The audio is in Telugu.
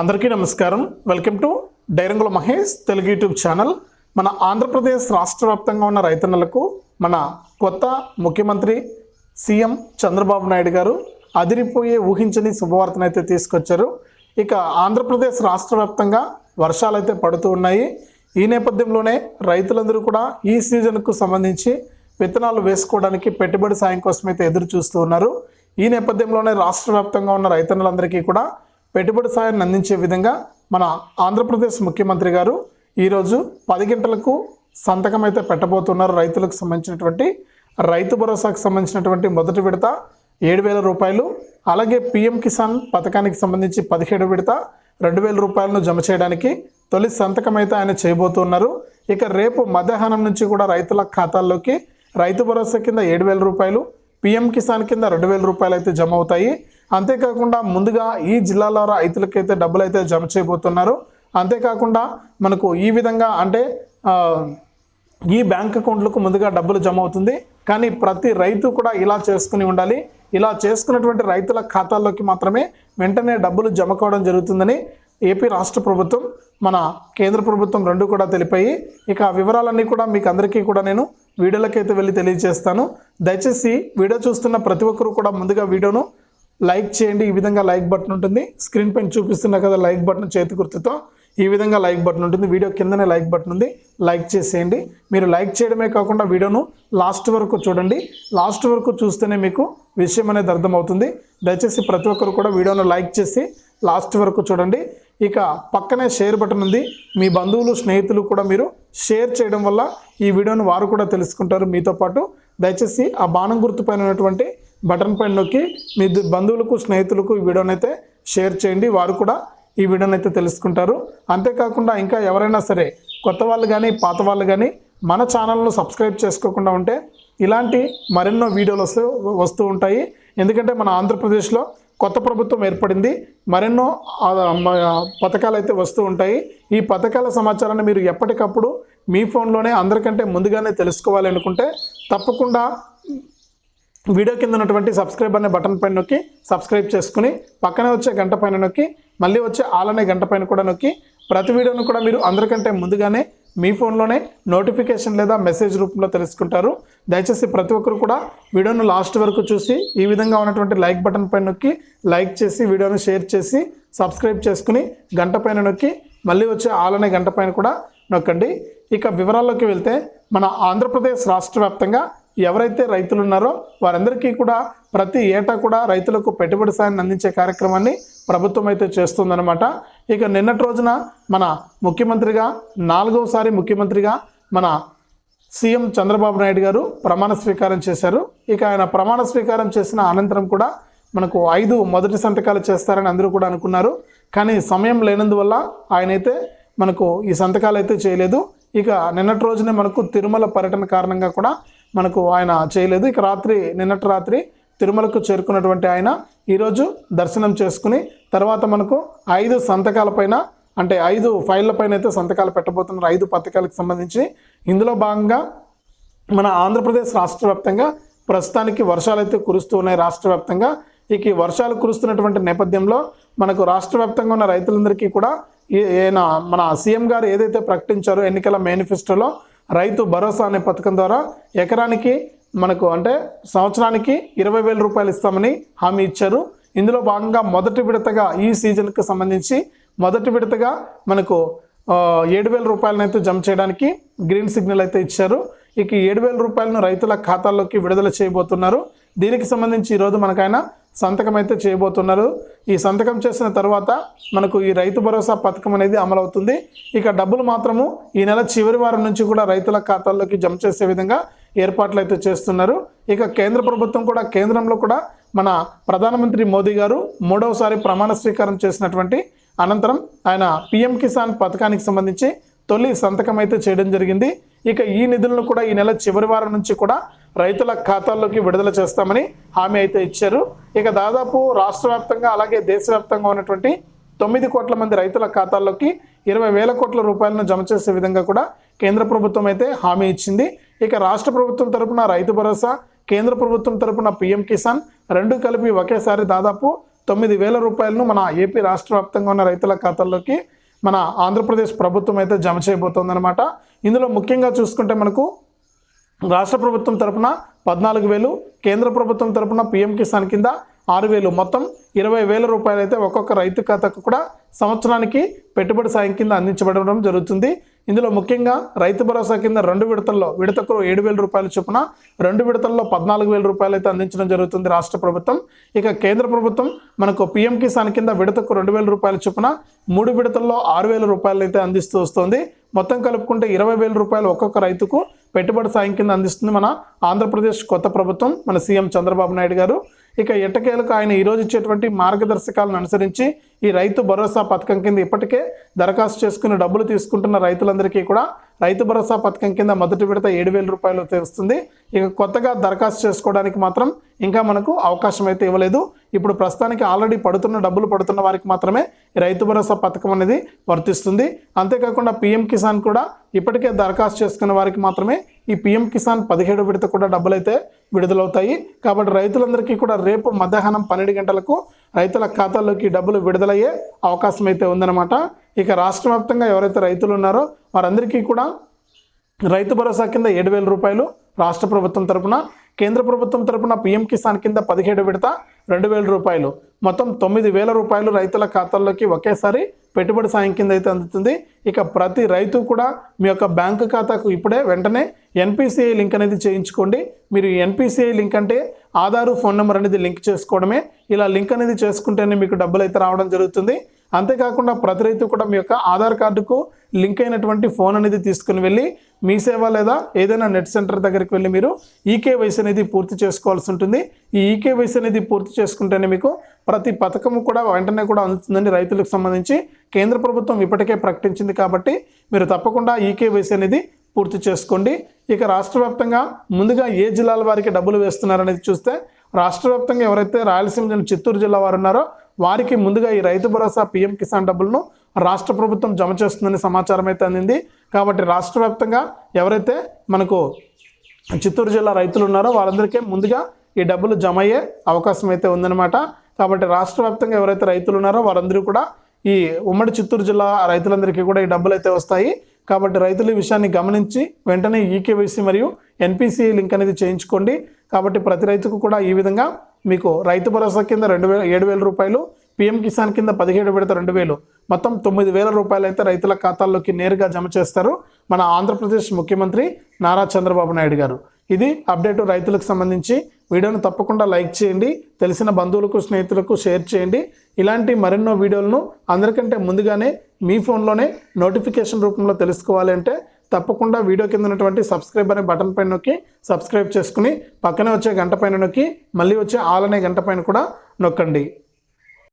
అందరికీ నమస్కారం. వెల్కమ్ టు డైరంగుల మహేష్ తెలుగు యూట్యూబ్ ఛానల్. మన ఆంధ్రప్రదేశ్ రాష్ట్ర వ్యాప్తంగా ఉన్న రైతన్నలకు మన కొత్త ముఖ్యమంత్రి సీఎం చంద్రబాబు నాయుడు గారు అదిరిపోయే ఊహించని శుభవార్తనైతే తీసుకొచ్చారు. ఇక ఆంధ్రప్రదేశ్ రాష్ట్ర వ్యాప్తంగా వర్షాలు అయితే పడుతూ ఉన్నాయి. ఈ నేపథ్యంలోనే రైతులందరూ కూడా ఈ సీజన్కు సంబంధించి విత్తనాలు వేసుకోవడానికి పెట్టుబడి సాయం కోసం అయితే ఎదురు చూస్తూ ఉన్నారు. ఈ నేపథ్యంలోనే రాష్ట్ర వ్యాప్తంగా ఉన్న రైతన్నులందరికీ కూడా పెట్టుబడి సాయాన్ని అందించే విధంగా మన ఆంధ్రప్రదేశ్ ముఖ్యమంత్రి గారు ఈరోజు పది గంటలకు సంతకం అయితే పెట్టబోతున్నారు. రైతులకు సంబంధించినటువంటి రైతు భరోసాకు సంబంధించినటువంటి మొదటి విడత ఏడు వేల రూపాయలు అలాగే పిఎం కిసాన్ పథకానికి సంబంధించి పదిహేడు విడత రెండు వేల రూపాయలను జమ చేయడానికి తొలి సంతకం అయితే ఆయన చేయబోతున్నారు. ఇక రేపు మధ్యాహ్నం నుంచి కూడా రైతుల ఖాతాల్లోకి రైతు భరోసా కింద ఏడు వేల రూపాయలు పిఎం కిసాన్ కింద రెండు వేల రూపాయలు అయితే జమ అవుతాయి. అంతేకాకుండా ముందుగా ఈ జిల్లాలో రైతులకైతే డబ్బులు అయితే జమ చేయబోతున్నారు. అంతేకాకుండా మనకు ఈ విధంగా అంటే ఈ బ్యాంక్ అకౌంట్లకు ముందుగా డబ్బులు జమ అవుతుంది. కానీ ప్రతి రైతు కూడా ఇలా చేసుకుని ఉండాలి. ఇలా చేసుకున్నటువంటి రైతుల ఖాతాల్లోకి మాత్రమే వెంటనే డబ్బులు జమ కావడం జరుగుతుందని ఏపీ రాష్ట్ర ప్రభుత్వం మన కేంద్ర ప్రభుత్వం రెండు కూడా తెలిపాయి. ఇక వివరాలన్నీ కూడా మీకు అందరికీ కూడా నేను వీడియోలకైతే వెళ్ళి తెలియజేస్తాను. దయచేసి వీడియో చూస్తున్న ప్రతి ఒక్కరూ కూడా ముందుగా వీడియోను లైక్ చేయండి ఈ విధంగా లైక్ బటన్ ఉంటుంది. స్క్రీన్ పైన చూపిస్తున్నా కదా లైక్ బటన్ చేతి గుర్తుతో ఈ విధంగా లైక్ బటన్ ఉంటుంది. వీడియో కిందనే లైక్ బటన్ ఉంది. లైక్ చేసేయండి. మీరు లైక్ చేయడమే కాకుండా వీడియోను లాస్ట్ వరకు చూడండి. లాస్ట్ వరకు చూస్తేనే మీకు విషయం అనేది అర్థమవుతుంది. దయచేసి ప్రతి ఒక్కరు కూడా వీడియోను లైక్ చేసి లాస్ట్ వరకు చూడండి. ఇక పక్కనే షేర్ బటన్ ఉంది. మీ బంధువులు స్నేహితులు కూడా మీరు షేర్ చేయడం వల్ల ఈ వీడియోను వారు కూడా తెలుసుకుంటారు. మీతో పాటు దయచేసి ఆ బాణం గుర్తు పైన ఉన్నటువంటి బటన్ పైన నొక్కి మీ దు- బంధువులకు స్నేహితులకు ఈ వీడియోని అయితే షేర్ చేయండి. వారు కూడా ఈ వీడియోని అయితే తెలుసుకుంటారు. అంతేకాకుండా ఇంకా ఎవరైనా సరే కొత్త వాళ్ళు కానీ పాత వాళ్ళు కానీ మన ఛానల్ను సబ్స్క్రైబ్ చేసుకోకుండా ఉంటే ఇలాంటి మరెన్నో వీడియోలు వస్తూ వస్తూ ఉంటాయి. ఎందుకంటే మన ఆంధ్రప్రదేశ్లో కొత్త ప్రభుత్వం ఏర్పడింది. మరెన్నో పథకాలు అయితే వస్తూ ఉంటాయి. ఈ పథకాల సమాచారాన్ని మీరు ఎప్పటికప్పుడు మీ ఫోన్లోనే అందరికంటే ముందుగానే తెలుసుకోవాలి అనుకుంటే తప్పకుండా వీడియో కింద ఉన్నటువంటి సబ్స్క్రైబ్ అనే బటన్ పైన నొక్కి సబ్స్క్రైబ్ చేసుకుని పక్కనే వచ్చే గంట పైన నొక్కి మళ్ళీ వచ్చే ఆల్ అనే గంట పైన కూడా నొక్కి ప్రతి వీడియోను కూడా మీరు అందరికంటే ముందుగానే మీ ఫోన్లోనే నోటిఫికేషన్ లేదా మెసేజ్ రూపంలో తెలుసుకుంటారు. దయచేసి ప్రతి ఒక్కరు కూడా వీడియోను లాస్ట్ వరకు చూసి ఈ విధంగా ఉన్నటువంటి లైక్ బటన్ పైన నొక్కి లైక్ చేసి వీడియోను షేర్ చేసి సబ్స్క్రైబ్ చేసుకుని గంట పైన నొక్కి మళ్ళీ వచ్చే ఆల్ అనే గంట పైన కూడా నొక్కండి. ఇక వివరాల్లోకి వెళ్తే మన ఆంధ్రప్రదేశ్ రాష్ట్ర వ్యాప్తంగా ఎవరైతే రైతులు ఉన్నారో వారందరికీ కూడా ప్రతి ఏటా కూడా రైతులకు పెట్టుబడి సాయాన్ని అందించే కార్యక్రమాన్ని ప్రభుత్వం అయితే చేస్తుందన్నమాట. ఇక నిన్నటి రోజున మన ముఖ్యమంత్రిగా నాలుగవసారి ముఖ్యమంత్రిగా మన సీఎం చంద్రబాబు నాయుడు గారు ప్రమాణ స్వీకారం చేశారు. ఇక ఆయన ప్రమాణ స్వీకారం చేసిన అనంతరం కూడా మనకు ఐదు మొదటి సంతకాలు చేస్తారని అందరూ కూడా అనుకున్నారు. కానీ సమయం లేనందువల్ల ఆయన అయితే మనకు ఈ సంతకాలు అయితే చేయలేదు. ఇక నిన్నటి రోజునే మనకు తిరుమల పర్యటన కారణంగా కూడా మనకు ఆయన చేయలేదు. ఇక రాత్రి నిన్నటి రాత్రి తిరుమలకు చేరుకున్నటువంటి ఆయన ఈరోజు దర్శనం చేసుకుని తర్వాత మనకు ఐదు సంతకాలపైన అంటే ఐదు ఫైళ్ళ పైన అయితే సంతకాలు పెట్టబోతున్నారు. ఐదు పథకాలకు సంబంధించి. ఇందులో భాగంగా మన ఆంధ్రప్రదేశ్ రాష్ట్ర వ్యాప్తంగా ప్రస్తుతానికి వర్షాలు అయితే కురుస్తూ ఉన్నాయి. రాష్ట్ర వ్యాప్తంగా ఇక ఈ వర్షాలు కురుస్తున్నటువంటి నేపథ్యంలో మనకు రాష్ట్ర వ్యాప్తంగా ఉన్న రైతులందరికీ కూడా ఈయన మన సీఎం గారు ఏదైతే ప్రకటించారో ఎన్నికల మేనిఫెస్టోలో రైతు భరోసా అనే పథకం ద్వారా ఎకరానికి మనకు అంటే సంవత్సరానికి ఇరవై వేల రూపాయలు ఇస్తామని హామీ ఇచ్చారు. ఇందులో భాగంగా మొదటి విడతగా ఈ సీజన్కి సంబంధించి మొదటి విడతగా మనకు ఏడు వేల రూపాయలను అయితే జమ చేయడానికి గ్రీన్ సిగ్నల్ అయితే ఇచ్చారు. ఇక ఏడు వేల రూపాయలను రైతుల ఖాతాల్లోకి విడుదల చేయబోతున్నారు. దీనికి సంబంధించి ఈరోజు మనకైనా సంతకం అయితే చేయబోతున్నారు. ఈ సంతకం చేసిన తర్వాత మనకు ఈ రైతు భరోసా పథకం అనేది అమలవుతుంది. ఇక డబ్బులు మాత్రము ఈ నెల చివరి వారం నుంచి కూడా రైతుల ఖాతాల్లోకి జమ చేసే విధంగా ఏర్పాట్లు అయితే చేస్తున్నారు. ఇక కేంద్ర ప్రభుత్వం కూడా కేంద్రంలో కూడా మన ప్రధానమంత్రి మోదీ గారు మూడవసారి ప్రమాణ స్వీకారం చేసినటువంటి అనంతరం ఆయన పిఎం కిసాన్ పథకానికి సంబంధించి తొలి సంతకం అయితే చేయడం జరిగింది. ఇక ఈ నిధులను కూడా ఈ నెల చివరి వారం నుంచి కూడా రైతుల ఖాతాల్లోకి విడుదల చేస్తామని హామీ అయితే ఇచ్చారు. ఇక దాదాపు రాష్ట్ర వ్యాప్తంగా అలాగే దేశవ్యాప్తంగా ఉన్నటువంటి తొమ్మిది కోట్ల మంది రైతుల ఖాతాల్లోకి ఇరవై వేల కోట్ల రూపాయలను జమ చేసే విధంగా కూడా కేంద్ర ప్రభుత్వం అయితే హామీ ఇచ్చింది. ఇక రాష్ట్ర ప్రభుత్వం తరపున రైతు భరోసా కేంద్ర ప్రభుత్వం తరపున పిఎం కిసాన్ రెండు కలిపి ఒకేసారి దాదాపు తొమ్మిది వేల రూపాయలను మన ఏపీ రాష్ట్ర వ్యాప్తంగా ఉన్న రైతుల ఖాతాల్లోకి మన ఆంధ్రప్రదేశ్ ప్రభుత్వం అయితే జమ చేయబోతోందనమాట ఇందులో ముఖ్యంగా చూసుకుంటే మనకు రాష్ట్ర ప్రభుత్వం తరపున పద్నాలుగు వేలు కేంద్ర ప్రభుత్వం తరపున పిఎం కిసాన్ కింద ఆరు వేలు. మొత్తం ఇరవై వేల రూపాయలు అయితే ఒక్కొక్క రైతు ఖాతాకు కూడా సంవత్సరానికి పెట్టుబడి సాయం కింద అందించబడడం జరుగుతుంది. ఇందులో ముఖ్యంగా రైతు భరోసా కింద రెండు విడతల్లో విడతకు ఏడు వేల రూపాయల చొప్పున రెండు విడతల్లో పద్నాలుగు వేల రూపాయలు అయితే అందించడం జరుగుతుంది రాష్ట్ర ప్రభుత్వం. ఇక కేంద్ర ప్రభుత్వం మనకు పిఎం కిసాన్ కింద విడతకు రెండు వేల రూపాయల చొప్పున మూడు విడతల్లో ఆరు వేల రూపాయలు అయితే అందిస్తూ వస్తుంది. మొత్తం కలుపుకుంటే ఇరవై వేల రూపాయలు ఒక్కొక్క రైతుకు పెట్టుబడి సాయం కింద అందిస్తుంది మన ఆంధ్రప్రదేశ్ కొత్త ప్రభుత్వం మన సీఎం చంద్రబాబు నాయుడు గారు. ఇక ఎట్టకేలకు ఆయన ఈరోజు ఇచ్చేటువంటి మార్గదర్శకాలను అనుసరించి ఈ రైతు భరోసా పథకం కింద ఇప్పటికే దరఖాస్తు చేసుకుని డబ్బులు తీసుకుంటున్న రైతులందరికీ కూడా రైతు భరోసా పథకం కింద మొదటి విడత ఏడు వేల రూపాయలు తెస్తుంది ఇక కొత్తగా దరఖాస్తు చేసుకోవడానికి మాత్రం ఇంకా మనకు అవకాశం అయితే ఇవ్వలేదు. ఇప్పుడు ప్రస్తుతానికి ఆల్రెడీ పడుతున్న డబ్బులు పడుతున్న వారికి మాత్రమే రైతు భరోసా పథకం అనేది వర్తిస్తుంది. అంతేకాకుండా పిఎం కిసాన్ కూడా ఇప్పటికే దరఖాస్తు చేసుకున్న వారికి మాత్రమే ఈ పిఎం కిసాన్ పదిహేడు విడత కూడా డబ్బులు అయితే విడుదలవుతాయి. కాబట్టి రైతులందరికీ కూడా రేపు మధ్యాహ్నం పన్నెండు గంటలకు రైతుల ఖాతాల్లోకి డబ్బులు విడుదలయ్యే అవకాశం అయితే ఉందన్నమాట. ఇక రాష్ట్ర వ్యాప్తంగా ఎవరైతే రైతులు ఉన్నారో వారందరికీ కూడా రైతు భరోసా కింద ఏడు వేల రూపాయలు రాష్ట్ర ప్రభుత్వం తరపున కేంద్ర ప్రభుత్వం తరపున పీఎం కిసాన్ కింద పదిహేడు విడత రెండు వేల రూపాయలు. మొత్తం తొమ్మిది వేల రూపాయలు రైతుల ఖాతాల్లోకి ఒకేసారి పెట్టుబడి సాయం కింద అయితే అందుతుంది. ఇక ప్రతి రైతు కూడా మీ యొక్క బ్యాంకు ఖాతాకు ఇప్పుడే వెంటనే ఎన్పిసిఐ లింక్ అనేది చేయించుకోండి. మీరు ఎన్పిసిఐ లింక్ అంటే ఆధారు ఫోన్ నెంబర్ అనేది లింక్ చేసుకోవడమే. ఇలా లింక్ అనేది చేసుకుంటేనే మీకు డబ్బులు అయితే రావడం జరుగుతుంది. అంతేకాకుండా ప్రతి రైతు కూడా మీ యొక్క ఆధార్ కార్డుకు లింక్ అయినటువంటి ఫోన్ అనేది తీసుకుని వెళ్ళి మీ సేవ లేదా ఏదైనా నెట్ సెంటర్ దగ్గరికి వెళ్ళి మీరు ఈకేవైసీ అనేది పూర్తి చేసుకోవాల్సి ఉంటుంది. ఈ ఈకేవైసీ అనేది పూర్తి చేసుకుంటేనే మీకు ప్రతి పథకము కూడా వెంటనే కూడా అందుతుందండి రైతులకు సంబంధించి. కేంద్ర ప్రభుత్వం ఇప్పటికే ప్రకటించింది కాబట్టి మీరు తప్పకుండా ఈకేవైసీ అనేది పూర్తి చేసుకోండి. ఇక రాష్ట్ర వ్యాప్తంగా ముందుగా ఏ జిల్లాల వారికి డబ్బులు వేస్తున్నారనేది చూస్తే రాష్ట్ర వ్యాప్తంగా ఎవరైతే రాయలసీమ జిల్లా చిత్తూరు జిల్లా వారు ఉన్నారో వారికి ముందుగా ఈ రైతు భరోసా పీఎం కిసాన్ డబ్బులను రాష్ట్ర ప్రభుత్వం జమ చేస్తుందని సమాచారం అయితే అందింది. కాబట్టి రాష్ట్ర వ్యాప్తంగా ఎవరైతే మనకు చిత్తూరు జిల్లా రైతులు ఉన్నారో వారందరికీ ముందుగా ఈ డబ్బులు జమ అయ్యే అవకాశం అయితే ఉందన్నమాట. కాబట్టి రాష్ట్ర వ్యాప్తంగా ఎవరైతే రైతులు ఉన్నారో వారందరూ కూడా ఈ ఉమ్మడి చిత్తూరు జిల్లా రైతులందరికీ కూడా ఈ డబ్బులు అయితే వస్తాయి. కాబట్టి రైతులు ఈ విషయాన్ని గమనించి వెంటనే ఈకేవైసీ మరియు ఎన్పిసి లింక్ అనేది చేయించుకోండి. కాబట్టి ప్రతి రైతుకు కూడా ఈ విధంగా మీకు రైతు భరోసా కింద రెండు వేల ఏడు వేల రూపాయలు పిఎం కిసాన్ కింద పదిహేడు విడత రెండు వేలు. మొత్తం తొమ్మిది వేల రూపాయలు అయితే రైతుల ఖాతాల్లోకి నేరుగా జమ చేస్తారు మన ఆంధ్రప్రదేశ్ ముఖ్యమంత్రి నారా చంద్రబాబు నాయుడు గారు. ఇది అప్డేట్ రైతులకు సంబంధించి. వీడియోను తప్పకుండా లైక్ చేయండి తెలిసిన బంధువులకు స్నేహితులకు షేర్ చేయండి. ఇలాంటి మరెన్నో వీడియోలను అందరికంటే ముందుగానే మీ ఫోన్లోనే నోటిఫికేషన్ రూపంలో తెలుసుకోవాలి అంటే తప్పకుండా వీడియో కింద ఉన్నటువంటి సబ్స్క్రైబ్ అనే బటన్ పైన నొక్కి సబ్స్క్రైబ్ చేసుకుని పక్కనే వచ్చే గంట పైన నొక్కి మళ్ళీ వచ్చే ఆల్ అనే గంట పైన కూడా నొక్కండి.